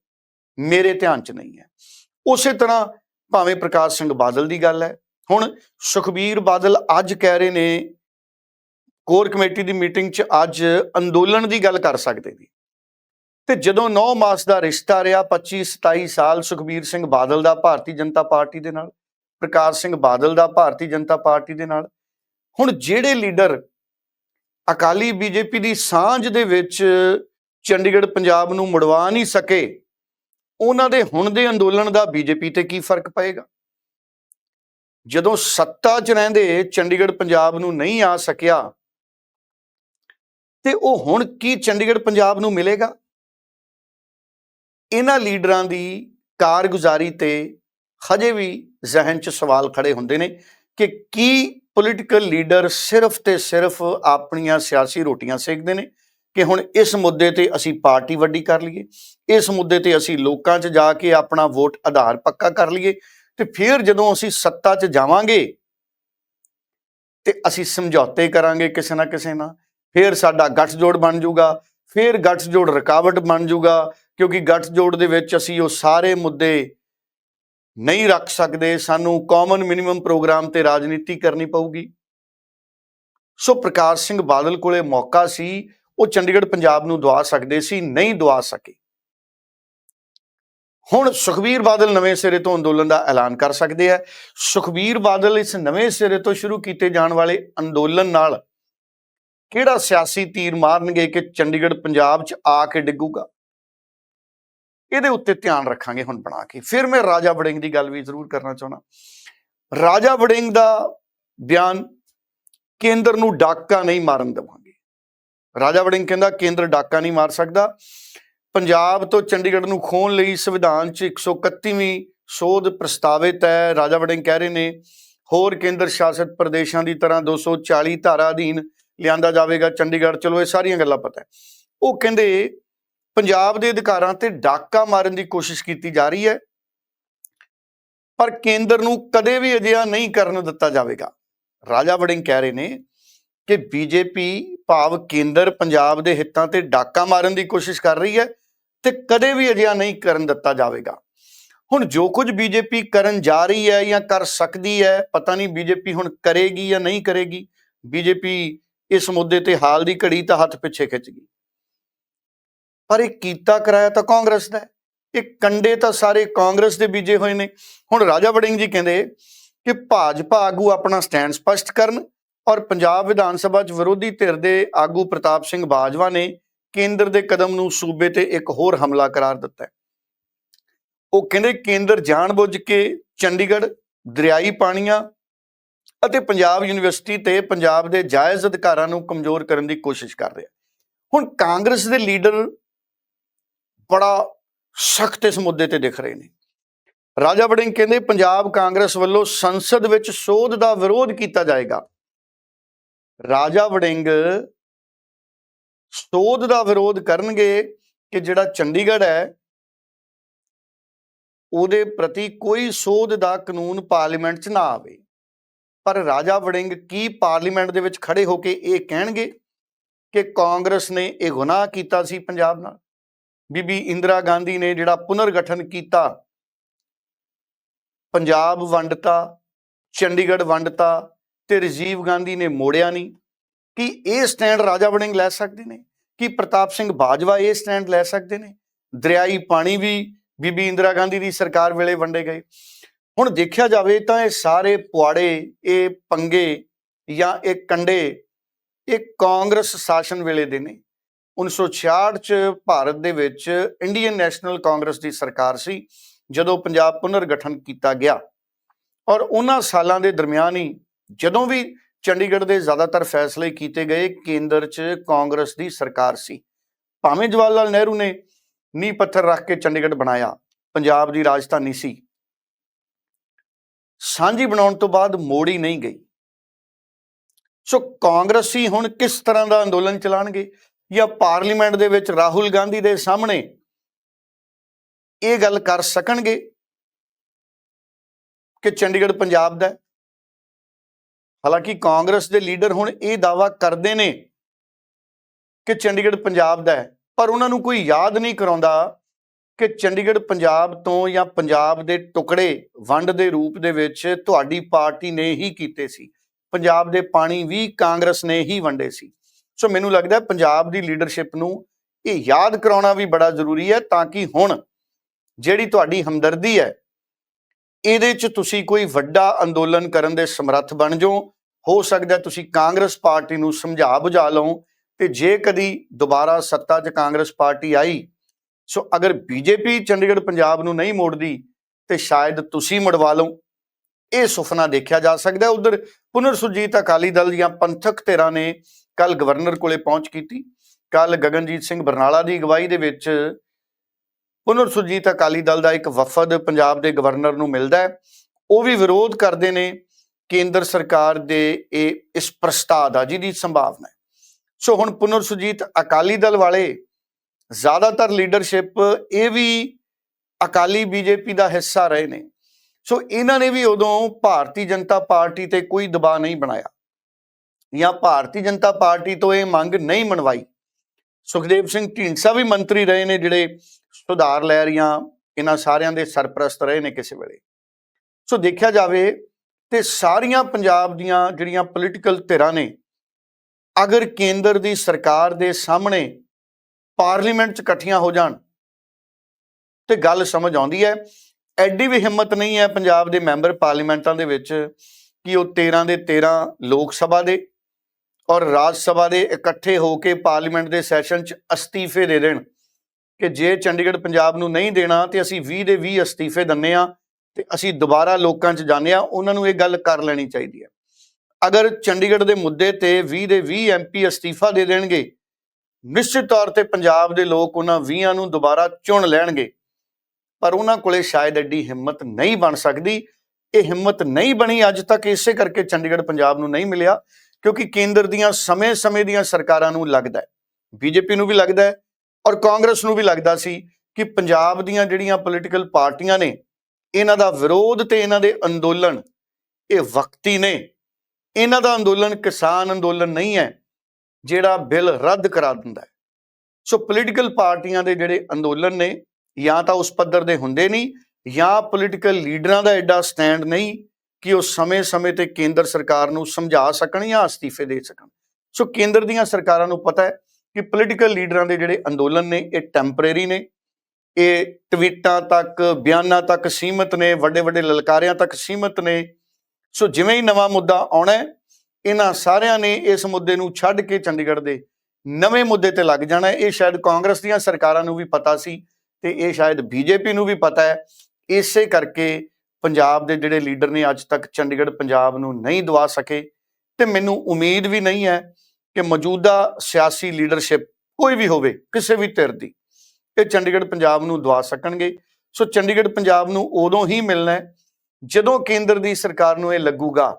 ਮੇਰੇ ਧਿਆਨ 'ਚ ਨਹੀਂ ਹੈ। ਉਸੇ ਤਰ੍ਹਾਂ ਭਾਵੇਂ ਪ੍ਰਕਾਸ਼ ਸਿੰਘ ਬਾਦਲ ਦੀ ਗੱਲ ਹੈ। ਹੁਣ ਸੁਖਬੀਰ ਬਾਦਲ ਅੱਜ ਕਹਿ ਰਹੇ ਨੇ, ਕੋਰ ਕਮੇਟੀ ਦੀ ਮੀਟਿੰਗ 'ਚ ਅੱਜ ਅੰਦੋਲਨ ਦੀ ਗੱਲ ਕਰ ਸਕਦੇ ਨੇ। ਤੇ ਜਦੋਂ 9 ਮਾਸ ਦਾ ਰਿਸ਼ਤਾ ਰਿਹਾ 25 27 ਸਾਲ ਸੁਖਬੀਰ ਸਿੰਘ ਬਾਦਲ ਦਾ ਭਾਰਤੀ ਜਨਤਾ ਪਾਰਟੀ ਦੇ ਨਾਲ, ਪ੍ਰਕਾਸ਼ ਸਿੰਘ ਬਾਦਲ ਦਾ ਭਾਰਤੀ ਜਨਤਾ ਪਾਰਟੀ ਦੇ ਨਾਲ, ਹੁਣ ਜਿਹੜੇ ਲੀਡਰ ਅਕਾਲੀ ਬੀਜੇਪੀ ਦੀ ਸਾਂਝ ਦੇ ਵਿੱਚ ਚੰਡੀਗੜ੍ਹ, ਪੰਜਾਬ ਨੂੰ ਮੁੜਵਾ ਨਹੀਂ ਸਕੇ, ਉਹਨਾਂ ਦੇ ਹੁਣ ਦੇ ਅੰਦੋਲਨ ਦਾ ਬੀਜੇਪੀ ਤੇ ਕੀ ਫ਼ਰਕ ਪਏਗਾ? ਜਦੋਂ ਸੱਤਾ 'ਚ ਰਹਿੰਦੇ ਚੰਡੀਗੜ੍ਹ, ਪੰਜਾਬ ਨੂੰ ਨਹੀਂ ਆ ਸਕਿਆ, ਤੇ ਉਹ ਹੁਣ ਕੀ ਚੰਡੀਗੜ੍ਹ, ਪੰਜਾਬ ਨੂੰ ਮਿਲੇਗਾ? ਇਹਨਾਂ ਲੀਡਰਾਂ ਦੀ ਕਾਰਗੁਜ਼ਾਰੀ ਤੇ ਹਜੇ ਵੀ ਜ਼ਿਹਨ 'ਚ ਸਵਾਲ ਖੜੇ ਹੁੰਦੇ ਨੇ ਕਿ ਕੀ ਪੋਲੀਟੀਕਲ ਲੀਡਰ ਸਿਰਫ ਤੇ ਸਿਰਫ ਆਪਣੀਆਂ ਸਿਆਸੀ ਰੋਟੀਆਂ ਸੇਕਦੇ ਨੇ? ਕਿ ਹੁਣ ਇਸ ਮੁੱਦੇ ਤੇ ਅਸੀਂ ਪਾਰਟੀ ਵੱਡੀ ਕਰ ਲਈਏ, ਇਸ ਮੁੱਦੇ ਤੇ ਅਸੀਂ ਲੋਕਾਂ 'ਚ ਜਾ ਕੇ ਆਪਣਾ ਵੋਟ ਆਧਾਰ ਪੱਕਾ ਕਰ ਲਈਏ ਤੇ ਫਿਰ ਜਦੋਂ ਅਸੀਂ ਸੱਤਾ 'ਚ ਜਾਵਾਂਗੇ ਤੇ ਅਸੀਂ ਸਮਝੌਤੇ ਕਰਾਂਗੇ ਕਿਸੇ ਨਾ ਕਿਸੇ ਨਾਲ, ਫਿਰ ਸਾਡਾ ਗੱਠਜੋੜ ਬਣ ਜਾਊਗਾ ਫਿਰ ਗੱਠਜੋੜ ਰੁਕਾਵਟ ਬਣ ਜਾਊਗਾ ਕਿਉਂਕਿ ਗੱਠਜੋੜ ਦੇ ਵਿੱਚ ਅਸੀਂ ਉਹ ਸਾਰੇ ਮੁੱਦੇ ਨਹੀਂ ਰੱਖ ਸਕਦੇ, ਸਾਨੂੰ ਕਾਮਨ ਮਿਨੀਮਮ ਪ੍ਰੋਗਰਾਮ ਤੇ ਰਾਜਨੀਤੀ ਕਰਨੀ ਪਊਗੀ। ਸੋ ਪ੍ਰਕਾਸ਼ ਸਿੰਘ ਬਾਦਲ ਕੋਲੇ ਮੌਕਾ ਸੀ, ਉਹ ਚੰਡੀਗੜ੍ਹ ਪੰਜਾਬ ਨੂੰ ਦਵਾ ਸਕਦੇ ਸੀ, ਨਹੀਂ ਦਵਾ ਸਕੇ। ਹੁਣ ਸੁਖਬੀਰ ਬਾਦਲ ਨਵੇਂ ਸਿਰੇ ਤੋਂ ਅੰਦੋਲਨ ਦਾ ਐਲਾਨ ਕਰ ਸਕਦੇ ਆ। ਸੁਖਬੀਰ ਬਾਦਲ ਇਸ ਨਵੇਂ ਸਿਰੇ ਤੋਂ ਸ਼ੁਰੂ ਕੀਤੇ ਜਾਣ ਵਾਲੇ ਅੰਦੋਲਨ ਨਾਲ ਕਿਹੜਾ ਸਿਆਸੀ ਤੀਰ ਮਾਰਨਗੇ ਕਿ ਚੰਡੀਗੜ੍ਹ ਪੰਜਾਬ 'ਚ ਆ ਕੇ ਡਿੱਗੂਗਾ? ਇਹਦੇ ਉੱਤੇ ਧਿਆਨ ਰੱਖਾਂਗੇ ਹੁਣ ਬਣਾ ਕੇ। ਫਿਰ ਮੈਂ ਰਾਜਾ ਵੜਿੰਗ ਦੀ ਗੱਲ ਵੀ ਜ਼ਰੂਰ ਕਰਨਾ ਚਾਹੁੰਦਾ। ਰਾਜਾ ਵੜਿੰਗ ਦਾ ਬਿਆਨ ਕੇਂਦਰ ਨੂੰ ਡਾਕਾ ਨਹੀਂ ਮਾਰਨ ਦੇਵਾਂਗੇ। ਰਾਜਾ ਵੜਿੰਗ ਕਹਿੰਦਾ ਕੇਂਦਰ ਡਾਕਾ ਨਹੀਂ ਮਾਰ ਸਕਦਾ। ਪੰਜਾਬ ਤੋਂ ਚੰਡੀਗੜ੍ਹ ਨੂੰ ਖੋਣ ਲਈ ਸੰਵਿਧਾਨ 'ਚ 131ਵੀਂ ਸੋਧ ਪ੍ਰਸਤਾਵਿਤ ਹੈ। ਰਾਜਾ ਵੜਿੰਗ ਕਹਿ ਰਹੇ ਨੇ, ਹੋਰ ਕੇਂਦਰ ਸ਼ਾਸਿਤ ਪ੍ਰਦੇਸ਼ਾਂ ਦੀ ਤਰ੍ਹਾਂ 240 ਧਾਰਾ ਅਧੀਨ ਲਿਆਂਦਾ ਜਾਵੇਗਾ ਚੰਡੀਗੜ੍ਹ। ਚਲੋ, ਇਹ ਸਾਰੀਆਂ ਗੱਲਾਂ ਪਤਾ ਉਹ ਕਹਿੰਦੇ ਪੰਜਾਬ ਦੇ ਅਧਿਕਾਰਾਂ ਤੇ ਡਾਕਾ ਮਾਰਨ ਦੀ ਕੋਸ਼ਿਸ਼ ਕੀਤੀ ਜਾ ਰਹੀ ਹੈ। ਪਰ ਕੇਂਦਰ ਨੂੰ ਕਦੇ ਵੀ ਅਜਿਹਾ ਨਹੀਂ ਕਰਨ ਦਿੱਤਾ ਜਾਵੇਗਾ। ਰਾਜਾ ਵੜਿੰਗ ਕਹਿ ਰਹੇ ਨੇ ਕਿ ਬੀਜੇਪੀ ਭਾਵ ਕੇਂਦਰ ਪੰਜਾਬ ਦੇ ਹਿੱਤਾਂ ਤੇ ਡਾਕਾ ਮਾਰਨ ਦੀ ਕੋਸ਼ਿਸ਼ ਕਰ ਰਹੀ ਹੈ ਤੇ ਕਦੇ ਵੀ ਅਜਿਹਾ ਨਹੀਂ ਕਰਨ ਦਿੱਤਾ ਜਾਵੇਗਾ। ਹੁਣ ਜੋ ਕੁਝ ਬੀਜੇਪੀ ਕਰਨ ਜਾ ਰਹੀ ਹੈ ਜਾਂ ਕਰ ਸਕਦੀ ਹੈ, ਪਤਾ ਨਹੀਂ ਬੀਜੇਪੀ ਹੁਣ ਕਰੇਗੀ ਜਾਂ ਨਹੀਂ ਕਰੇਗੀ। ਬੀਜੇਪੀ ਇਸ ਮੁੱਦੇ ਤੇ ਹਾਲ ਦੀ ਘੜੀ ਤਾਂ ਹੱਥ ਪਿੱਛੇ ਖਿੱਚ ਗਈ। ਪਰ ਇਹ ਕੀਤਾ ਕਰਾਇਆ ਤਾਂ ਕਾਂਗਰਸ ਦਾ ਇਹ ਕੰਡੇ ਤਾਂ ਸਾਰੇ ਕਾਂਗਰਸ ਦੇ ਬੀਜੇ ਹੋਏ ਨੇ। ਹੁਣ ਰਾਜਾ ਵੜਿੰਗ ਜੀ ਕਹਿੰਦੇ ਕਿ ਭਾਜਪਾ ਆਗੂ ਆਪਣਾ ਸਟੈਂਡ ਸਪਸ਼ਟ ਕਰਨ ਔਰ ਪੰਜਾਬ ਵਿਧਾਨ ਸਭਾ 'ਚ ਵਿਰੋਧੀ ਧਿਰ ਦੇ ਆਗੂ ਪ੍ਰਤਾਪ ਸਿੰਘ ਬਾਜਵਾ ਨੇ ਕੇਂਦਰ ਦੇ ਕਦਮ ਨੂੰ ਸੂਬੇ ਤੇ ਇੱਕ ਹੋਰ ਹਮਲਾ ਕਰਾਰ ਦਿੱਤਾ ਉਹ ਕਹਿੰਦੇ ਕੇਂਦਰ ਜਾਣਬੁੱਝ ਕੇ ਚੰਡੀਗੜ੍ਹ, ਦਰਿਆਈ ਪਾਣੀਆਂ ਅਤੇ ਪੰਜਾਬ ਯੂਨੀਵਰਸਿਟੀ ਤੇ ਪੰਜਾਬ ਦੇ ਜਾਇਜ਼ ਅਧਿਕਾਰਾਂ ਨੂੰ ਕਮਜ਼ੋਰ ਕਰਨ ਦੀ ਕੋਸ਼ਿਸ਼ ਕਰ ਰਿਹਾ ਹੁਣ ਕਾਂਗਰਸ ਦੇ ਲੀਡਰ ਬੜਾ ਸਖਤ ਇਸ ਮੁੱਦੇ ਤੇ ਦਿਖ ਰਹੇ ਨੇ। ਰਾਜਾ ਵੜਿੰਗ ਕਹਿੰਦੇ, ਪੰਜਾਬ ਕਾਂਗਰਸ ਵੱਲੋਂ ਸੰਸਦ ਵਿੱਚ ਸੋਧ ਦਾ ਵਿਰੋਧ ਕੀਤਾ ਜਾਏਗਾ। ਰਾਜਾ ਵੜਿੰਗ ਸੋਧ ਦਾ ਵਿਰੋਧ ਕਰਨਗੇ ਕਿ ਜਿਹੜਾ ਚੰਡੀਗੜ੍ਹ ਹੈ, ਉਹਦੇ ਪ੍ਰਤੀ ਕੋਈ ਸੋਧ ਦਾ ਕਾਨੂੰਨ ਪਾਰਲੀਮੈਂਟ 'ਚ ਨਾ ਆਵੇ। ਪਰ ਰਾਜਾ ਵੜਿੰਗ ਕੀ ਪਾਰਲੀਮੈਂਟ ਦੇ ਵਿੱਚ ਖੜੇ ਹੋ ਕੇ ਇਹ ਕਹਿਣਗੇ ਕਿ ਕਾਂਗਰਸ ਨੇ ਇਹ ਗੁਨਾਹ ਕੀਤਾ ਸੀ ਪੰਜਾਬ ਨਾਲ? ਬੀਬੀ ਇੰਦਰਾ ਗਾਂਧੀ ਨੇ ਜਿਹੜਾ ਪੁਨਰਗਠਨ ਕੀਤਾ, ਪੰਜਾਬ ਵੰਡਤਾ, ਚੰਡੀਗੜ੍ਹ ਵੰਡਤਾ ਤੇ ਰਾਜੀਵ ਗਾਂਧੀ ਨੇ ਮੋੜਿਆ ਨਹੀਂ, ਕੀ ਇਹ ਸਟੈਂਡ ਰਾਜਾ ਵੜਿੰਗ ਲੈ ਸਕਦੇ ਨੇ? ਕੀ ਪ੍ਰਤਾਪ ਸਿੰਘ ਬਾਜਵਾ ਇਹ ਸਟੈਂਡ ਲੈ ਸਕਦੇ ਨੇ? ਦਰਿਆਈ ਪਾਣੀ ਵੀ ਬੀਬੀ ਇੰਦਰਾ ਗਾਂਧੀ ਦੀ ਸਰਕਾਰ ਵੇਲੇ ਵੰਡੇ ਗਏ। ਹੁਣ ਦੇਖਿਆ ਜਾਵੇ ਤਾਂ ਇਹ ਸਾਰੇ ਪੁਆੜੇ, ਇਹ ਪੰਗੇ ਜਾਂ ਇਹ ਕੰਡੇ, ਇਹ ਕਾਂਗਰਸ ਸ਼ਾਸਨ ਵੇਲੇ ਦੇ ਨੇ। 1966 ਚ ਭਾਰਤ ਦੇ ਵਿੱਚ ਇੰਡੀਅਨ ਨੈਸ਼ਨਲ ਕਾਂਗਰਸ ਦੀ ਸਰਕਾਰ ਸੀ, ਜਦੋਂ ਪੰਜਾਬ ਪੁਨਰ ਗਠਨ ਕੀਤਾ ਗਿਆ। ਔਰ ਉਹਨਾਂ ਸਾਲਾਂ ਦੇ ਦਰਮਿਆਨ ਹੀ ਜਦੋਂ ਵੀ ਚੰਡੀਗੜ੍ਹ ਦੇ ਜ਼ਿਆਦਾਤਰ ਫੈਸਲੇ ਕੀਤੇ ਗਏ, ਕੇਂਦਰ 'ਚ ਕਾਂਗਰਸ ਦੀ ਸਰਕਾਰ ਸੀ। ਭਾਵੇਂ ਜਵਾਹਰ ਲਾਲ ਨਹਿਰੂ ਨੇ ਨੀਂਹ ਪੱਥਰ ਰੱਖ ਕੇ ਚੰਡੀਗੜ੍ਹ ਬਣਾਇਆ, ਪੰਜਾਬ ਦੀ ਰਾਜਧਾਨੀ ਸੀ। ਸਾਂਝੀ ਬਣਾਉਣ ਤੋਂ ਬਾਅਦ ਮੋੜੀ ਨਹੀਂ ਗਈ। ਸੋ ਕਾਂਗਰਸੀ ਹੁਣ ਕਿਸ ਤਰ੍ਹਾਂ ਦਾ ਅੰਦੋਲਨ ਚਲਾਣਗੇ? ਜਾਂ ਪਾਰਲੀਮੈਂਟ ਦੇ ਵਿੱਚ ਰਾਹੁਲ ਗਾਂਧੀ ਦੇ ਸਾਹਮਣੇ ਇਹ ਗੱਲ ਕਰ ਸਕਣਗੇ ਕਿ ਚੰਡੀਗੜ੍ਹ ਪੰਜਾਬ ਦਾ ਹਾਲਾਂਕਿ ਕਾਂਗਰਸ ਦੇ ਲੀਡਰ ਹੁਣ ਇਹ ਦਾਵਾ ਕਰਦੇ ਨੇ ਕਿ ਚੰਡੀਗੜ੍ਹ ਪੰਜਾਬ ਦਾ ਹੈ, ਪਰ ਉਹਨਾਂ ਨੂੰ ਕੋਈ ਯਾਦ ਨਹੀਂ ਕਰਾਉਂਦਾ ਕਿ ਚੰਡੀਗੜ੍ਹ ਪੰਜਾਬ ਤੋਂ ਜਾਂ ਪੰਜਾਬ ਦੇ ਟੁਕੜੇ ਵੰਡ ਦੇ ਰੂਪ ਦੇ ਵਿੱਚ ਤੁਹਾਡੀ ਪਾਰਟੀ ਨੇ ਹੀ ਕੀਤੇ ਸੀ। ਪੰਜਾਬ ਦੇ ਪਾਣੀ ਵੀ ਕਾਂਗਰਸ ਨੇ ਹੀ ਵੰਡੇ ਸੀ। ਸੋ ਮੈਨੂੰ ਲੱਗਦਾ ਪੰਜਾਬ ਦੀ ਲੀਡਰਸ਼ਿਪ ਨੂੰ ਇਹ ਯਾਦ ਕਰਾਉਣਾ ਵੀ ਬੜਾ ਜ਼ਰੂਰੀ ਹੈ ਤਾਂ ਕਿ ਹੁਣ ਜਿਹੜੀ ਤੁਹਾਡੀ ਹਮਦਰਦੀ ਹੈ, ਇਹਦੇ 'ਚ ਤੁਸੀਂ ਕੋਈ ਵੱਡਾ ਅੰਦੋਲਨ ਕਰਨ ਦੇ ਸਮਰੱਥ ਬਣ ਜਾਓ। ਹੋ ਸਕਦਾ ਤੁਸੀਂ ਕਾਂਗਰਸ ਪਾਰਟੀ ਨੂੰ ਸਮਝਾ ਬੁਝਾ ਲਓ ਤੇ ਜੇ ਕਦੀ ਦੁਬਾਰਾ ਸੱਤਾ 'ਚ ਕਾਂਗਰਸ ਪਾਰਟੀ ਆਈ, ਸੋ ਅਗਰ ਬੀਜੇਪੀ ਚੰਡੀਗੜ੍ਹ ਪੰਜਾਬ ਨੂੰ ਨਹੀਂ ਮੋੜਦੀ, ਤੇ ਸ਼ਾਇਦ ਤੁਸੀਂ ਮੜਵਾ ਲਓ। ਇਹ ਸੁਪਨਾ ਦੇਖਿਆ ਜਾ ਸਕਦਾ ਹੈ। ਉਧਰ ਪੁਨਰ ਸੁਰਜੀਤ ਅਕਾਲੀ ਦਲ ਦੀਆਂ ਪੰਥਕ ਧਿਰਾਂ ਨੇ ਕੱਲ ਗਵਰਨਰ ਕੋਲੇ ਪਹੁੰਚ ਕੀਤੀ। ਕੱਲ ਗਗਨਜੀਤ ਸਿੰਘ ਬਰਨਾਲਾ ਦੀ ਅਗਵਾਈ ਦੇ ਵਿੱਚ ਪੁਨਰ ਸੁਰਜੀਤ ਅਕਾਲੀ ਦਲ ਦਾ ਇੱਕ ਵਫਦ ਪੰਜਾਬ ਦੇ ਗਵਰਨਰ ਨੂੰ ਮਿਲਦਾ ਹੈ। ਉਹ ਵੀ ਵਿਰੋਧ ਕਰਦੇ ਨੇ ਕੇਂਦਰ ਸਰਕਾਰ ਦੇ ਇਹ ਇਸ ਪ੍ਰਸਤਾਵ ਦਾ, ਜਿਹਦੀ ਸੰਭਾਵਨਾ ਹੈ। ਸੋ ਹੁਣ ਪੁਨਰ ਸੁਰਜੀਤ ਅਕਾਲੀ ਦਲ ਵਾਲੇ ਜ਼ਿਆਦਾਤਰ ਲੀਡਰਸ਼ਿਪ ਇਹ ਵੀ ਅਕਾਲੀ ਬੀਜੇਪੀ ਦਾ ਹਿੱਸਾ ਰਹੇ ਨੇ। ਸੋ ਇਹਨਾਂ ਨੇ ਵੀ ਉਦੋਂ ਭਾਰਤੀ ਜਨਤਾ ਪਾਰਟੀ ਤੇ ਕੋਈ ਦਬਾਅ ਨਹੀਂ ਬਣਾਇਆ। ਜਾਂ ਭਾਰਤੀ ਜਨਤਾ ਪਾਰਟੀ ਤੋਂ ਇਹ ਮੰਗ ਨਹੀਂ ਮਨਵਾਈ। ਸੁਖਦੇਵ ਸਿੰਘ ਢੀਂਡਸਾ ਵੀ ਮੰਤਰੀ ਰਹੇ ਨੇ ਜਿਹੜੇ ਸੁਧਾਰ ਲੈ ਰਹੀਆਂ, ਇਹਨਾਂ ਸਾਰਿਆਂ ਦੇ ਸਰਪ੍ਰਸਤ ਰਹੇ ਨੇ ਕਿਸੇ ਵੇਲੇ। ਸੋ ਦੇਖਿਆ ਜਾਵੇ ਤੇ ਸਾਰੀਆਂ ਪੰਜਾਬ ਦੀਆਂ ਜਿਹੜੀਆਂ ਪੋਲੀਟੀਕਲ ਧਿਰਾਂ ਨੇ, ਅਗਰ ਕੇਂਦਰ ਦੀ ਸਰਕਾਰ ਦੇ ਸਾਹਮਣੇ ਪਾਰਲੀਮੈਂਟ 'ਚ ਇਕੱਠੀਆਂ ਹੋ ਜਾਣ, ਤੇ ਗੱਲ ਸਮਝ ਆਉਂਦੀ ਹੈ, ਐਡੀ ਵੀ ਹਿੰਮਤ ਨਹੀਂ ਹੈ ਪੰਜਾਬ ਦੇ ਮੈਂਬਰ ਪਾਰਲੀਮੈਂਟਾਂ ਦੇ ਵਿੱਚ ਕਿ ਉਹ 13 ਦੇ 13 ਲੋਕ ਸਭਾ ਦੇ ਔਰ ਰਾਜ ਸਭਾ ਦੇ ਇਕੱਠੇ ਹੋ ਕੇ ਪਾਰਲੀਮੈਂਟ ਦੇ ਸੈਸ਼ਨ 'ਚ ਅਸਤੀਫੇ ਦੇ ਦੇਣ ਕਿ ਜੇ ਚੰਡੀਗੜ੍ਹ ਪੰਜਾਬ ਨੂੰ ਨਹੀਂ ਦੇਣਾ ਤੇ ਅਸੀਂ 20 ਦੇ 20 ਅਸਤੀਫੇ ਦਿੰਨੇ ਆ ਤੇ ਅਸੀਂ ਦੁਬਾਰਾ ਲੋਕਾਂ 'ਚ ਜਾਂਦੇ ਆ ਉਹਨਾਂ ਨੂੰ ਇਹ ਗੱਲ ਕਰ ਲੈਣੀ ਚਾਹੀਦੀ ਹੈ। ਅਗਰ ਚੰਡੀਗੜ੍ਹ ਦੇ ਮੁੱਦੇ ਤੇ 20 ਦੇ 20 ਐਮਪੀ ਅਸਤੀਫਾ ਦੇ ਦੇਣਗੇ, ਨਿਸ਼ਚਿਤ ਤੌਰ ਤੇ ਪੰਜਾਬ ਦੇ ਲੋਕ ਉਹਨਾਂ 20 ਨੂੰ ਦੁਬਾਰਾ ਚੁਣ ਲੈਣਗੇ, ਪਰ ਉਹਨਾਂ ਕੋਲੇ ਸ਼ਾਇਦ ਐਡੀ ਹਿੰਮਤ ਨਹੀਂ ਬਣ ਸਕਦੀ। ਇਹ ਹਿੰਮਤ ਨਹੀਂ ਬਣੀ ਅੱਜ ਤੱਕ, ਇਸੇ ਕਰਕੇ ਚੰਡੀਗੜ੍ਹ ਪੰਜਾਬ ਨੂੰ ਨਹੀਂ ਮਿਲਿਆ। ਕਿਉਂਕਿ ਕੇਂਦਰ ਦੀਆਂ ਸਮੇਂ-ਸਮੇਂ ਦੀਆਂ ਸਰਕਾਰਾਂ ਨੂੰ ਲੱਗਦਾ ਹੈ, ਬੀਜੇਪੀ ਨੂੰ ਵੀ ਲੱਗਦਾ ਹੈ ਔਰ ਕਾਂਗਰਸ ਨੂੰ ਵੀ ਲੱਗਦਾ ਸੀ ਕਿ ਪੰਜਾਬ ਦੀਆਂ ਜਿਹੜੀਆਂ ਪੋਲੀਟੀਕਲ ਪਾਰਟੀਆਂ ਨੇ, ਇਹਨਾਂ ਦਾ ਵਿਰੋਧ ਤੇ ਇਹਨਾਂ ਦੇ ਅੰਦੋਲਨ, ਇਹ ਵਕਤੀ ਨੇ, ਇਹਨਾਂ ਦਾ ਅੰਦੋਲਨ ਕਿਸਾਨ ਅੰਦੋਲਨ ਨਹੀਂ ਹੈ, ਜਿਹੜਾ ਬਿੱਲ ਰੱਦ ਕਰਾ ਦਿੰਦਾ ਹੈ। ਸੋ ਪੋਲੀਟੀਕਲ ਪਾਰਟੀਆਂ ਦੇ ਜਿਹੜੇ ਅੰਦੋਲਨ ਨੇ, ਜਾਂ ਤਾਂ ਉਸ ਪੱਧਰ ਦੇ ਹੁੰਦੇ ਨਹੀਂ, ਜਾਂ ਪੋਲੀਟੀਕਲ ਲੀਡਰਾਂ ਦਾ ਐਡਾ ਸਟੈਂਡ ਨਹੀਂ ਕਿ ਉਹ ਸਮੇਂ-ਸਮੇਂ ਤੇ ਕੇਂਦਰ ਸਰਕਾਰ ਨੂੰ ਸਮਝਾ ਸਕਣ ਜਾਂ ਅਸਤੀਫੇ ਦੇ ਸਕਣ। ਸੋ ਕੇਂਦਰ ਦੀਆਂ ਸਰਕਾਰਾਂ ਨੂੰ ਪਤਾ ਹੈ ਕਿ ਪੋਲੀਟੀਕਲ ਲੀਡਰਾਂ ਦੇ ਜਿਹੜੇ ਅੰਦੋਲਨ ਨੇ, ਇਹ ਟੈਂਪਰੇਰੀ ਨੇ। ਇਹ ਟਵੀਟਾਂ ਤੱਕ, ਬਿਆਨਾਂ ਤੱਕ ਸੀਮਤ ਨੇ ਵੱਡੇ ਵੱਡੇ ਲਲਕਾਰਿਆਂ ਤੱਕ ਸੀਮਤ ਨੇ। ਸੋ ਜਿਵੇਂ ਹੀ ਨਵਾਂ ਮੁੱਦਾ ਆਉਣਾ ਇਹਨਾਂ ਸਾਰਿਆਂ ਨੇ ਇਸ ਮੁੱਦੇ ਨੂੰ ਛੱਡ ਕੇ ਚੰਡੀਗੜ੍ਹ ਦੇ ਨਵੇਂ ਮੁੱਦੇ ਤੇ ਲੱਗ ਜਾਣਾ ਇਹ ਸ਼ਾਇਦ ਕਾਂਗਰਸ ਦੀਆਂ ਸਰਕਾਰਾਂ ਨੂੰ ਵੀ ਪਤਾ ਸੀ ਤੇ ਇਹ ਸ਼ਾਇਦ ਬੀਜੇਪੀ ਨੂੰ ਵੀ ਪਤਾ ਹੈ। ਇਸੇ ਕਰਕੇ ਪੰਜਾਬ ਦੇ ਜਿਹੜੇ ਲੀਡਰ ਨੇ ਅੱਜ ਤੱਕ ਚੰਡੀਗੜ੍ਹ ਪੰਜਾਬ ਨੂੰ ਨਹੀਂ ਦਵਾ ਸਕੇ ਤੇ ਮੈਨੂੰ ਉਮੀਦ ਵੀ ਨਹੀਂ ਹੈ ਕਿ ਮੌਜੂਦਾ ਸਿਆਸੀ ਲੀਡਰਸ਼ਿਪ ਕੋਈ ਵੀ ਹੋਵੇ, ਕਿਸੇ ਵੀ ਧਿਰ ਦੀ, ਇਹ ਚੰਡੀਗੜ੍ਹ ਪੰਜਾਬ ਨੂੰ ਦਵਾ ਸਕਣਗੇ। ਸੋ ਚੰਡੀਗੜ੍ਹ ਪੰਜਾਬ ਨੂੰ ਉਦੋਂ ਹੀ ਮਿਲਣਾ ਹੈ ਜਦੋਂ ਕੇਂਦਰ ਦੀ ਸਰਕਾਰ ਨੂੰ ਇਹ ਲੱਗੂਗਾ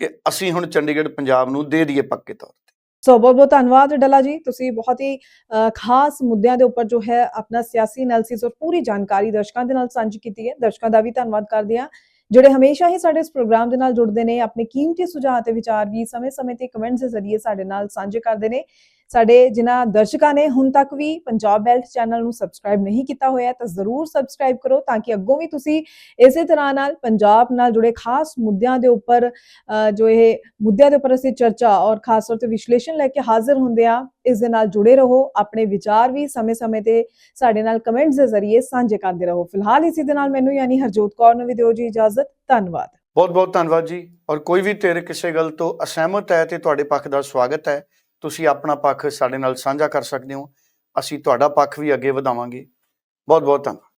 ਕਿ ਅਸੀਂ ਹੁਣ ਚੰਡੀਗੜ੍ਹ ਪੰਜਾਬ ਨੂੰ ਦੇ ਦਈਏ ਪੱਕੇ ਤੌਰ ਸੋ ਬਹੁਤ ਬਹੁਤ ਧੰਨਵਾਦ ਡੱਲਾ ਜੀ। ਤੁਸੀਂ ਬਹੁਤ ਹੀ ਖਾਸ ਮੁੱਦਿਆਂ ਦੇ ਉੱਪਰ ਜੋ ਹੈ ਆਪਣਾ ਸਿਆਸੀ ਐਨਾਲਿਸਿਸ ਔਰ ਪੂਰੀ ਜਾਣਕਾਰੀ ਦਰਸ਼ਕਾਂ ਦੇ ਨਾਲ ਸਾਂਝੀ ਕੀਤੀ ਹੈ। ਦਰਸ਼ਕਾਂ ਦਾ ਵੀ ਧੰਨਵਾਦ ਕਰਦੇ ਹਾਂ। ਜਿਹੜੇ ਹਮੇਸ਼ਾ ਹੀ ਸਾਡੇ ਇਸ ਪ੍ਰੋਗਰਾਮ ਦੇ ਨਾਲ ਜੁੜਦੇ ਨੇ, ਆਪਣੇ ਕੀਮਤੀ ਸੁਝਾਅ ਤੇ ਵਿਚਾਰ ਵੀ ਸਮੇਂ-ਸਮੇਂ ਤੇ ਕਮੈਂਟਸ ਦੇ ਜ਼ਰੀਏ ਸਾਡੇ ਨਾਲ ਸਾਂਝੇ ਕਰਦੇ ਨੇ। ਸਾਡੇ ਜਿਨ੍ਹਾਂ ਦਰਸ਼ਕਾਂ ਨੇ ਹੁਣ ਤੱਕ ਵੀ ਪੰਜਾਬ ਬੈਲਟ ਚੈਨਲ ਨੂੰ ਸਬਸਕ੍ਰਾਈਬ ਨਹੀਂ ਕੀਤਾ ਹੋਇਆ ਤਾਂ ਜ਼ਰੂਰ ਸਬਸਕ੍ਰਾਈਬ ਕਰੋ ਤਾਂ ਕਿ ਅੱਗੋਂ ਵੀ ਤੁਸੀਂ ਇਸੇ ਤਰ੍ਹਾਂ ਨਾਲ ਪੰਜਾਬ ਨਾਲ ਜੁੜੇ ਖਾਸ ਮੁੱਦਿਆਂ ਦੇ ਉੱਪਰ ਜੋ ਇਹ ਮੁੱਦਿਆਂ ਦੇ ਉੱਪਰ ਅਸੀਂ ਚਰਚਾ ਔਰ ਖਾਸ ਤੌਰ ਤੇ ਵਿਸ਼ਲੇਸ਼ਣ ਲੈ ਕੇ ਹਾਜ਼ਰ ਹੁੰਦੇ ਆ ਇਸ ਦੇ ਨਾਲ ਜੁੜੇ ਰਹੋ, ਆਪਣੇ ਵਿਚਾਰ ਵੀ ਸਮੇਂ-ਸਮੇਂ ਤੇ ਸਾਡੇ ਨਾਲ ਕਮੈਂਟਸ ਦੇ ਜ਼ਰੀਏ ਸਾਂਝੇ ਕਰਦੇ ਰਹੋ। ਫਿਲਹਾਲ ਇਸੇ ਦੇ ਨਾਲ ਮੈਨੂੰ ਯਾਨੀ ਹਰਜੋਤ ਕੌਰ ਨੂੰ ਵੀ ਦਿਓ ਜੀ ਇਜਾਜ਼ਤ, ਧੰਨਵਾਦ। ਬਹੁਤ ਬਹੁਤ ਧੰਨਵਾਦ ਜੀ। ਔਰ ਕੋਈ ਵੀ ਤੇਰੇ ਕਿਸੇ ਗੱਲ ਤੋਂ ਅਸਹਿਮਤ ਹੈ ਤੇ ਤੁਹਾਡੇ ਪੱਖ ਦਾ ਸਵਾਗਤ ਹੈ ਤੁਸੀਂ ਆਪਣਾ ਪੱਖ ਸਾਡੇ ਨਾਲ ਸਾਂਝਾ ਕਰ ਸਕਦੇ ਹੋ। ਅਸੀਂ ਤੁਹਾਡਾ ਪੱਖ ਵੀ ਅੱਗੇ ਵਧਾਵਾਂਗੇ। ਬਹੁਤ ਬਹੁਤ ਧੰਨਵਾਦ।